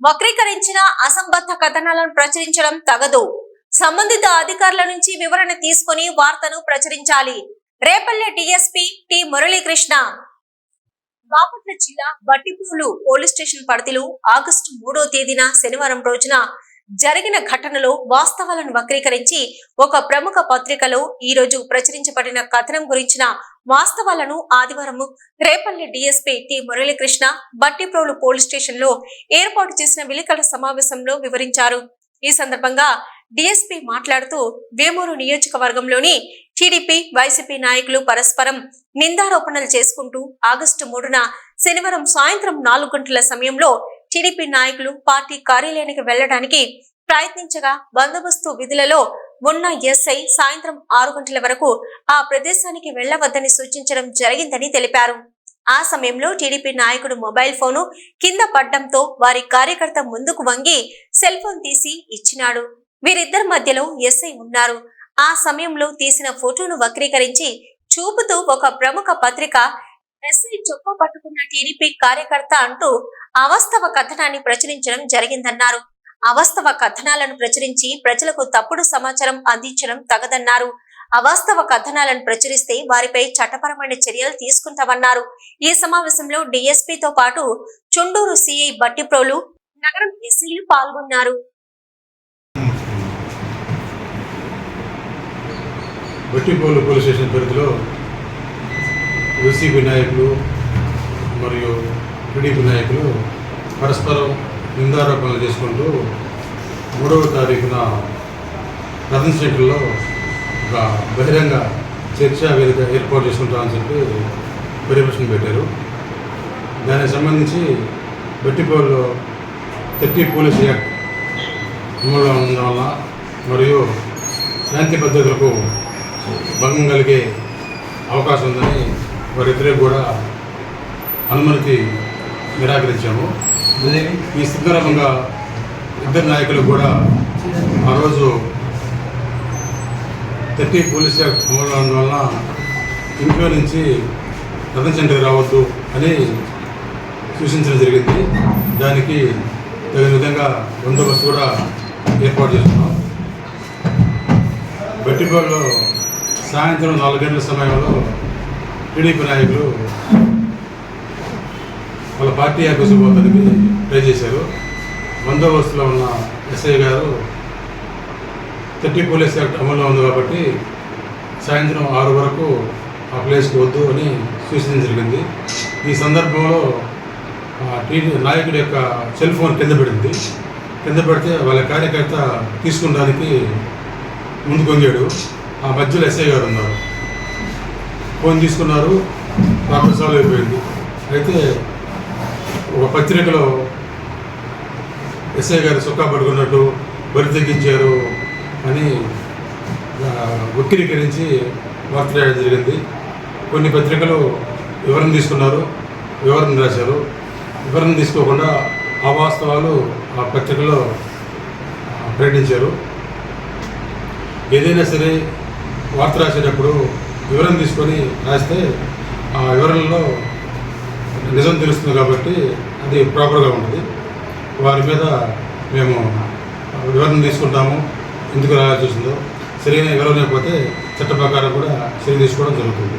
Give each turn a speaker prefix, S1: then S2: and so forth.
S1: వక్రీకరించిన అసంబద్ధ కథనాలను ప్రచురించడం తగదు. సంబంధిత అధికారుల నుంచి వివరణ తీసుకుని వార్తను ప్రచురించాలి. Repalle DSP T Muralikrishna. Bapatla జిల్లా బట్టిపూలు పోలీస్ స్టేషన్ పరిధిలో ఆగస్టు మూడో తేదీన శనివారం రోజున జరిగిన ఘటనలో వాస్తవాలను వక్రీకరించి ఒక ప్రముఖ పత్రికలో ఈ రోజు ప్రచురించబడిన కథనం గురించిన వాస్తవాలను ఆదివారం Repalle DSP T Muralikrishna Battiprolu police స్టేషన్లో ఏర్పాటు చేసిన విలేకరుల సమావేశంలో వివరించారు. ఈ సందర్భంగా డిఎస్పీ మాట్లాడుతూ వేమూరు నియోజకవర్గంలోని టీడీపీ వైసీపీ నాయకులు పరస్పరం నిందారోపణలు చేసుకుంటూ ఆగస్టు మూడున శనివారం సాయంత్రం నాలుగు గంటల సమయంలో టీడీపీ నాయకులు పార్టీ కార్యాలయానికి వెళ్ళడానికి ప్రయత్నించగా బందోబస్తు విధులలో ఉన్న ఎస్ఐ సాయంత్రం ఆరు గంటల వరకు ఆ ప్రదేశానికి వెళ్ళవద్దని సూచించడం జరిగిందని తెలిపారు. ఆ సమయంలో టీడీపీ నాయకుడు మొబైల్ ఫోను కింద పడ్డంతో వారి కార్యకర్త ముందుకు వంగి సెల్ ఫోన్ తీసి ఇచ్చినాడు. వీరిద్దరి మధ్యలో ఎస్ఐ ఉన్నారు. ఆ సమయంలో తీసిన ఫోటోను వక్రీకరించి చూపుతూ ఒక ప్రముఖ పత్రిక ఎస్ఐ చొప్ప పట్టుకున్న టీడీపీ కార్యకర్త అంటూ అవాస్తవ కథనాన్ని ప్రచురించడం జరిగిందన్నారు. అవాస్తవ కథనాలను ప్రచురించి ప్రజలకు తప్పుడు సమాచారం అందించడం తగదన్నారు. అవాస్తవ కథనాలను ప్రచురిస్తే వారిపై చట్టపరమైన చర్యలు తీసుకుంటామన్నారు. ఈ సమావేశంలో డిఎస్పీతో పాటు చుండూరు సిఐ బట్టిప్రోలు నగరం ఎస్సీలు పాల్గొన్నారు.
S2: బట్టిపోలు పోలీస్ స్టేషన్ పరిధిలో వైసీపీ నాయకులు మరియు టీడీపీ నాయకులు పరస్పరం నిందారోపణలు చేసుకుంటూ మూడవ తారీఖున రతన్ సెంటర్లో ఒక బహిరంగ చర్చా వేదిక ఏర్పాటు చేసుకుంటామని చెప్పి పరిభాషణ పెట్టారు. దానికి సంబంధించి బట్టిపోలులో థర్టీ పోలీస్ యాక్ట్ అమలులో ఉండడం వల్ల మరియు శాంతి భద్రతలకు భంగం కలిగే అవకాశం ఉందని వారిద్దరికి కూడా అనుమతి నిరాకరించాము. ఈ సందర్భంగా ఇద్దరు నాయకులు కూడా ఆ రోజు థర్టీ పోలీస్ యాక్ట్ అమలు వలన ఇంట్లో నుంచి రథం సెంటర్కి రావద్దు అని సూచించడం జరిగింది. దానికి తగిన విధంగా బందోబస్తు కూడా ఏర్పాటు చేస్తున్నాం. బట్టిపాడులో సాయంత్రం నాలుగు గంటల సమయంలో టీడీపీ నాయకులు వాళ్ళ పార్టీ ఆఫీసు పోతానికి ట్రై చేశారు. బందోబస్తులో ఉన్న ఎస్ఐ గారు థర్టీ పోలీస్ యాక్ట్ అమల్లో ఉంది కాబట్టి సాయంత్రం ఆరు వరకు ఆ ప్లేస్కి వద్దు అని సూచించడం జరిగింది. ఈ సందర్భంలో ఆ, టీడీ నాయకుడి యొక్క సెల్ ఫోన్ కింద పడింది. కింద పెడితే వాళ్ళ కార్యకర్త తీసుకునడానికి ముందుకొంగాడు. ఆ మధ్యలో ఎస్ఐ గారు ఉన్నారు. ఫోన్ తీసుకున్నారు. ప్రాబ్లం సాల్వ్ అయిపోయింది. అయితే ఒక పత్రికలో ఎస్ఐ గారు సుఖా పడుకున్నట్టు బరి తగ్గించారు అని వక్రీకరించి వార్త రాయడం జరిగింది. కొన్ని పత్రికలు వివరణ తీసుకున్నారు. వివరణ రాశారు. వివరణ తీసుకోకుండా అవాస్తవాలు ఆ పత్రికలో ప్రకటించారు. ఏదైనా సరే వార్త రాసేటప్పుడు వివరం తీసుకొని రాస్తే ఆ వివరణలో నిజం తెలుస్తుంది కాబట్టి అది ప్రాపర్గా ఉంటుంది. వారి మీద మేము వివరణ తీసుకుంటాము ఎందుకు రాయాల్సి వచ్చిందో సరైన వివరణ లేకపోతే చట్ట ప్రకారం కూడా సరి తీసుకోవడం జరుగుతుంది.